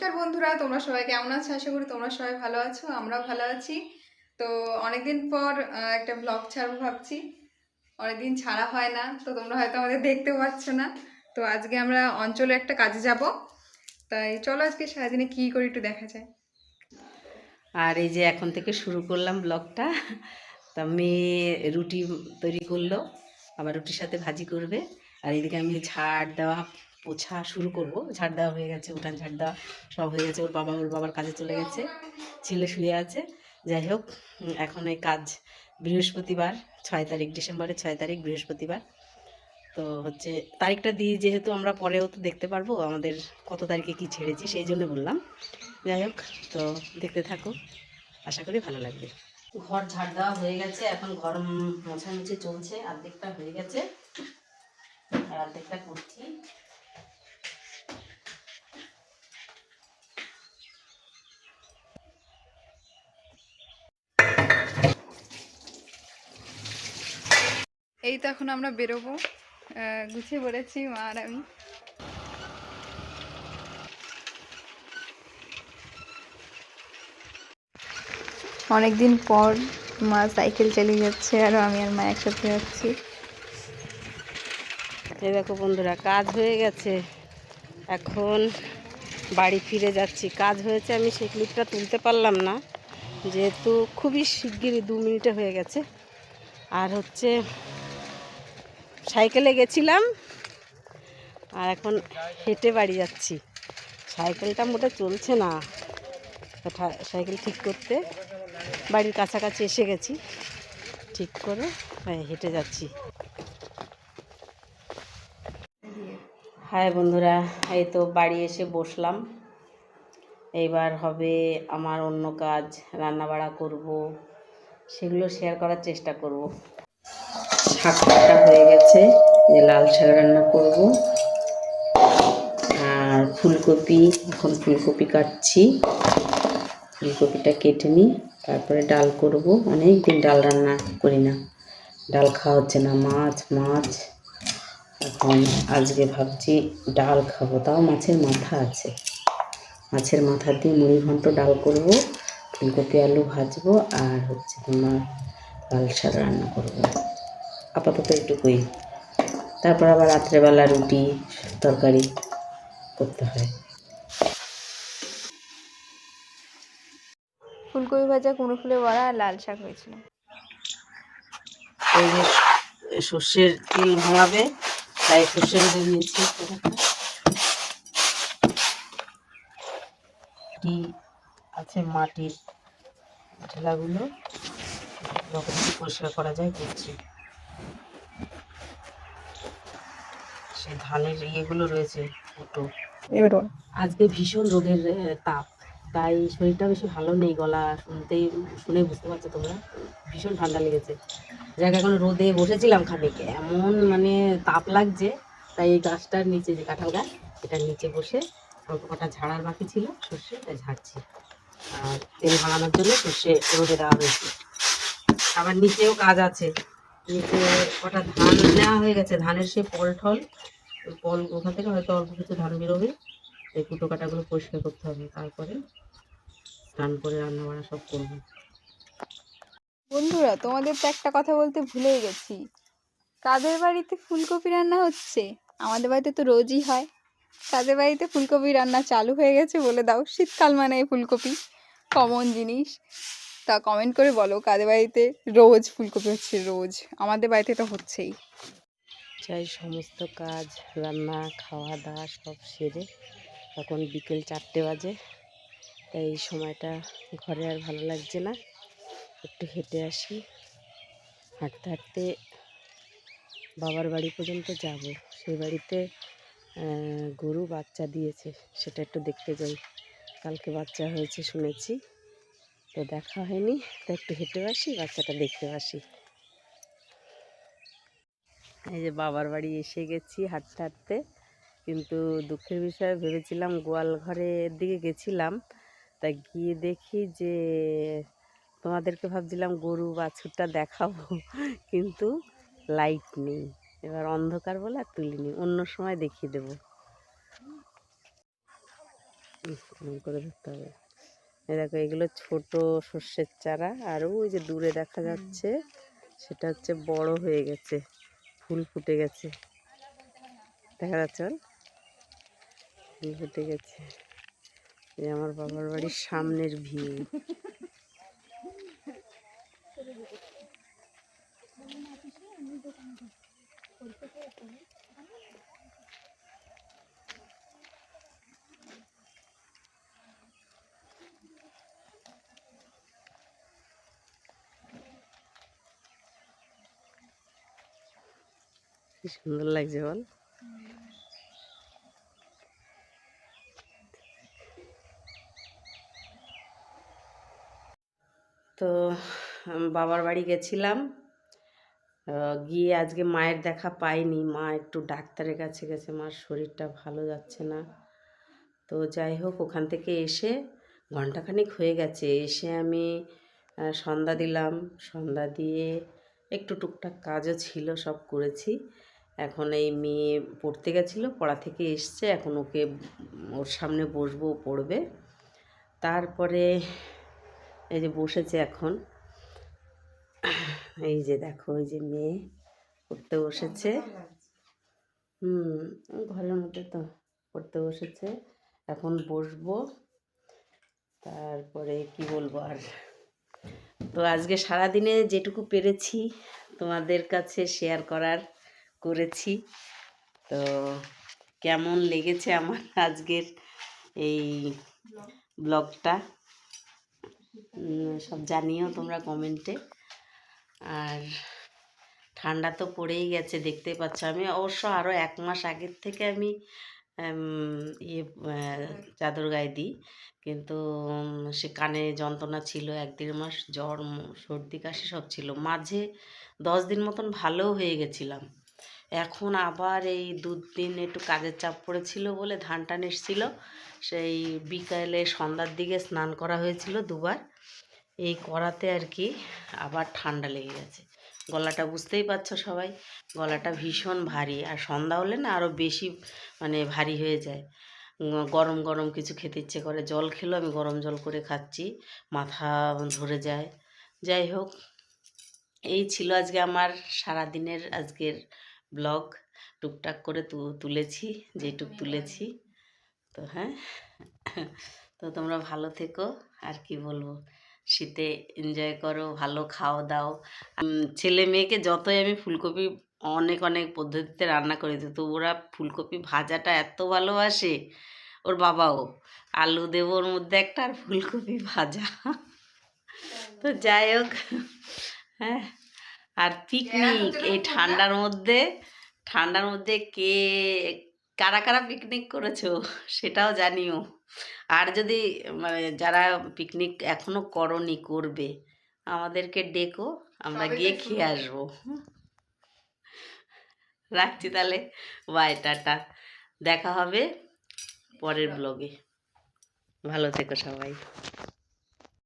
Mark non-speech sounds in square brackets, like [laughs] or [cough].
নমস্কার বন্ধুরা, তোমরা সবাই কেমন আছো? আশা করি তোমরা সবাই ভালো আছো, আমরাও ভালো আছি। তো অনেকদিন পর একটা ব্লগ ছাড়বো ভাবছি। অনেকদিন ছাড়া হয় না, তো তোমরা হয়তো আমাদের দেখতেও পাচ্ছ না। তো আজকে আমরা অঞ্চলে একটা কাজে যাব। তাই চলো আজকে সারাদিনে কী করি একটু দেখা যায় আর এই যে এখন থেকে শুরু করলাম ব্লগটা তা মেয়ে রুটি তৈরি করল, আবার রুটির সাথে ভাজি করবে। আর এদিকে আমি ঝাড় দেওয়া পোছা শুরু করব। ঝাড় দেওয়া হয়ে গেছে, উঠান ঝাড় দেওয়া সব হয়ে গেছে। ওর বাবা, ওর বাবার কাজে চলে গেছে, ছেলে শুয়ে আছে। যাই হোক এখন এই কাজ বৃহস্পতিবার, ছয় তারিখ, ডিসেম্বরের ছয় তারিখ, বৃহস্পতিবার। তো হচ্ছে তারিখটা দিয়ে যেহেতু আমরা পরেও তো দেখতে পারব আমাদের কত তারিখে কি ছেড়েছি, সেই জন্য বললাম। যাই হোক, তো দেখতে থাকো। আশা করি ভালো লাগবে। ঘর ঝাড় দেওয়া হয়ে গেছে, এখন ঘর মোছামুছি চলছে অর্ধেকটা হয়ে গেছে। আর অর্ধেকটা করছি। এই তো এখন আমরা বেরোবো। গুছিয়ে পড়েছি মা আর আমি। অনেকদিন পর মা সাইকেল চালিয়ে যাচ্ছে, আর আমি আর মা একসাথে যাচ্ছি। এই দেখো বন্ধুরা, কাজ হয়ে গেছে। এখন বাড়ি ফিরে যাচ্ছি। কাজ হয়েছে, আমি সেই ক্লিপটা তুলতে পারলাম না। যেহেতু খুবই শিগগিরই দু মিনিটে হয়ে গেছে। আর হচ্ছে সাইকেলে গেছিলাম আর এখন হেঁটে বাড়ি যাচ্ছি। সাইকেলটা মোটে চলছে না। সাইকেল ঠিক করতে বাড়ির কাছাকাছি এসে গেছি। ঠিক করে হ্যাঁ, হেঁটে যাচ্ছি। হাই বন্ধুরা এই তো বাড়ি এসে বসলাম। এইবার হবে আমার অন্য কাজ রান্না বাড়া করব সেগুলো শেয়ার করার চেষ্টা করব। শাক কাটা হয়ে গেছে, যে লাল শাক রান্না করব। আর ফুলকপি, এখন ফুলকপি কাটছি। ফুলকপিটা কেটে নিই, তারপরে ডাল করব। অনেক দিন ডাল রান্না করি না। ডাল খাওয়া হচ্ছে না, মাছ মাছ। এখন আজকে ভাবছি ডাল খাব, তাও মাছের মাথা আছে। মাছের মাথা দিয়ে মুড়ি ঘন্ট ডাল করব, ফুলকপি, আলু ভাজবো, আর হচ্ছে তোমার লাল শাক রান্না করব। আপাতত এটুকুই তারপর আবার রাত্রেবেলা রুটি তরকারি করতে হয়। ফুলকপি ভাজা কুমড়ো ফুলের বড়া আর লাল শাক হয়েছিল। এই যে সর্ষের তেল ভাঙাবে তাই সর্ষের তেল নিচ্ছি কি আছে মাটির যখন পরিষ্কার করা যায় করছি। সে ধানের ইয়েগুলো রয়েছে ফুটো আজকে ভীষণ আহ, তাপ। তাই শরীরটা বেশি ভালো নেই গলা শুনতেই শুনে বুঝতে পারছ তোমরা। ভীষণ ঠান্ডা লেগেছে। যাক এখন রোদে বসেছিলাম খানিক। এমন মানে তাপ লাগছে তাই এই গাছটার নিচে যে কাঁঠাল গাছ এটার নিচে বসে অল্প কটা ঝাড়ার বাকি ছিল সর্ষে তাই ঝাড়ছি। আর তেল ভাঙানোর জন্য সর্ষে রোদে দেওয়া হয়েছে। আবার নিচেও কাজ আছে। নিচে কটা ধান নেওয়া হয়ে গেছে ধানের সে পল ঠল ওই পল ওখান থেকে হয়তো অল্প কিছু ধান বেরোবে। এই কুটো কাটাগুলো পরিষ্কার করতে হবে, তারপরে স্নান করে রান্না বান্না সব করব। বন্ধুরা, তোমাদের তো একটা কথা বলতে ভুলেই গেছি। কাদের বাড়িতে ফুলকপি রান্না হচ্ছে? আমাদের বাড়িতে তো রোজই হয়। কাদের বাড়িতে ফুলকপি রান্না চালু হয়ে গেছে বলে দাও, শীতকাল মানে ফুলকপি। কমন জিনিস। তা কমেন্ট করে বলো, কাদের বাড়িতে রোজ ফুলকপি হচ্ছে? রোজ। আমাদের বাড়িতে তো হচ্ছেই। চাই সমস্ত কাজ, রান্না খাওয়া দাওয়া সব সেরে। এখন বিকেল চারটে বাজে, তাই এই সময়টা ঘরে আর ভালো লাগছে না। একটু হেঁটে আসি, হাঁটতে হাঁটতে বাবার বাড়ি পর্যন্ত যাব। সেই বাড়িতে গরু বাচ্চা দিয়েছে, সেটা একটু দেখতে যাই। কালকে বাচ্চা হয়েছে শুনেছি, তো দেখা হয়নি তো একটু হেঁটে আসি, বাচ্চাটা দেখতে আসি। এই যে বাবার বাড়ি এসে গেছি হাঁটতে হাঁটতে। কিন্তু দুঃখের বিষয়ে, ভেবেছিলাম গোয়াল ঘরের দিকে গেছিলাম। তা গিয়ে দেখি যে তোমাদেরকে ভাবছিলাম গরু বাছুরটা দেখাবো, কিন্তু লাইট নেই। এবার অন্ধকার বলে আর তুলিনি, অন্য সময় দেখিয়ে দেবো। করে ধরতে হবে। দেখো, এগুলো ছোট সর্ষের চারা, আর ওই যে দূরে দেখা যাচ্ছে, সেটা হচ্ছে বড় হয়ে গেছে। ফুল ফুটে গেছে। দেখা যাচ্ছে ফুল ফুটে গেছে। এই আমার বাবার বাড়ির সামনের ভিউ কি সুন্দর লাগছে বল। তো বাবার বাড়ি গেছিলাম। গিয়ে আজকে মায়ের দেখা পাইনি। মা একটু ডাক্তারের কাছে গেছে। মার শরীরটা ভালো যাচ্ছে না। তো যাই হোক, ওখান থেকে এসে ঘন্টাখানিক হয়ে গেছে। এসে আমি সন্ধ্যা দিলাম। সন্ধ্যা দিয়ে একটু টুকটাক কাজও ছিল, সব করেছি। এখন এই মেয়ে পড়তে গেছিল, পড়া থেকে এসছে, এখন ওকে ওর সামনে বসবো পড়বে। তারপরে এই যে বসেছে এখন। এই যে দেখো এই যে মেয়ে পড়তে বসেছে। হুম, ঘরের মধ্যে তো পড়তে বসেছে। এখন বসবো। তারপরে কি বলব আর? তো আজকে সারাদিনে যেটুকু পেরেছি তোমাদের কাছে শেয়ার করার করেছি। তো কেমন লেগেছে আমার [laughs] আজকের এই ব্লগটা সব জানিও তোমরা কমেন্টে আর ঠান্ডা তো পড়েই গেছে, দেখতে পাচ্ছ। আমি অবশ্য আরও এক মাস আগের থেকে আমি ইয়ে চাদর গায়ে দিই। কিন্তু সে কানে যন্ত্রণা ছিল এক দেড় মাস জ্বর সর্দি কাশি সব ছিল। মাঝে দশ দিন মতন ভালোও হয়ে গেছিলাম। এখন আবার এই দু দিন একটু কাজের চাপ পড়েছিল বলে ধান টান এসছিল। সেই বিকালে সন্ধ্যার দিকে স্নান করা হয়েছিল দুবার। এই করাতে আর কি আবার ঠান্ডা লেগে গেছে। গলাটা বুঝতেই পারছ সবাই। গলাটা ভীষণ ভারী। আর সন্ধ্যা হলে না আরও বেশি মানে ভারী হয়ে যায়। গরম গরম কিছু খেতে ইচ্ছে করে। জল খেলেও আমি গরম জল করে খাচ্ছি। মাথা ধরে যায়। যাই হোক, এই ছিল আজকে আমার সারা দিনের আজকের ব্লগ। টুকটাক করে তুলেছি, যেটুক তুলেছি। তো হ্যাঁ তো তোমরা ভালো থেকো। আর কি বলব? শীতে এনজয় করো ভালো খাও দাও। ছেলে মেয়েকে যতই আমি ফুলকপি অনেক অনেক পদ্ধতিতে রান্না করে দিই তো ওরা ফুলকপি ভাজাটা এত ভালোবাসে ওর বাবাও। আলু দেবো ওর মধ্যে একটা আর ফুলকপি ভাজা। তো যাই হোক হ্যাঁ। আর পিকনিক এই ঠান্ডার মধ্যে ঠান্ডার মধ্যে কে কারা কারা পিকনিক করেছ সেটাও জানিও। আর যদি মানে যারা পিকনিক এখনও করনি করবে আমাদেরকে ডেকো আমরা গিয়ে খেয়ে আসব। রাখছি তাহলে। বাই টাটা। দেখা হবে পরের ব্লগে ভালো থেকো সবাই।